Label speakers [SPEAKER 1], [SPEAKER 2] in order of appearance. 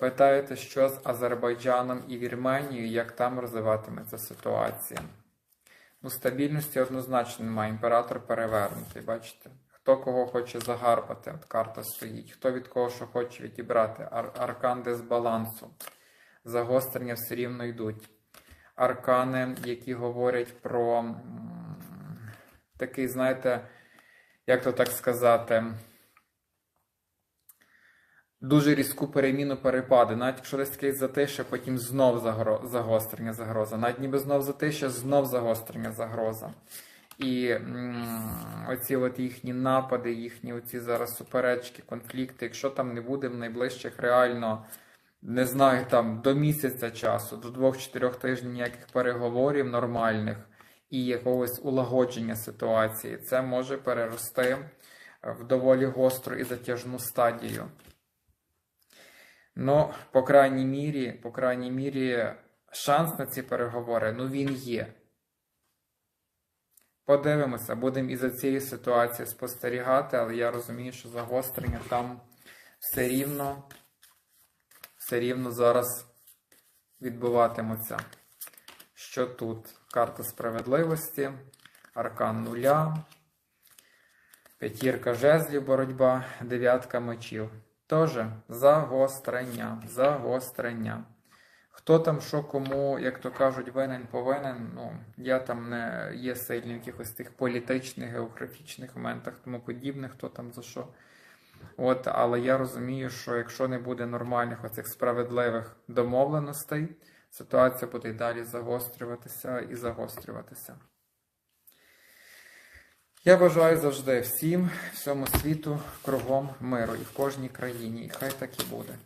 [SPEAKER 1] Питаєте, що з Азербайджаном і Вірменією, як там розвиватиметься ситуація? Ну, стабільності однозначно немає. Імператор перевернутий, бачите? Хто кого хоче загарбати, от карта стоїть, хто від кого що хоче відібрати. Ар- аркан дисбалансу. Загострення все рівно йдуть. Аркани, які говорять про такий, знаєте, як то так сказати, дуже різку переміну перепади. Навіть якщо десь таке затише, потім знов загро... загострення загроза. Навіть ніби знов затише, знов загострення загроза. І оці от їхні напади, їхні оці зараз суперечки, конфлікти, якщо там не буде в найближчих реально, не знаю, там до місяця часу, до двох-чотирьох тижнів ніяких переговорів нормальних і якогось улагодження ситуації, це може перерости в доволі гостру і затяжну стадію. Ну, по крайній мірі, по крайній мірі, шанс на ці переговори, ну він є. Подивимося, будемо із-за цієї ситуації спостерігати, але я розумію, що загострення там все рівно, все рівно зараз відбуватимуться. Що тут? Карта справедливості, аркан нуля, п'ятірка жезлів, боротьба, дев'ятка мечів. Тоже загострення, загострення. Хто там що кому, як то кажуть, винен повинен. Ну, я там не є сильний в якихось тих політичних, географічних моментах, тому подібних, хто там за що. От, але я розумію, що якщо не буде нормальних оцих справедливих домовленостей, ситуація буде далі загострюватися і загострюватися. Я бажаю завжди всім, всьому світу, кругом миру і в кожній країні. І хай так і буде.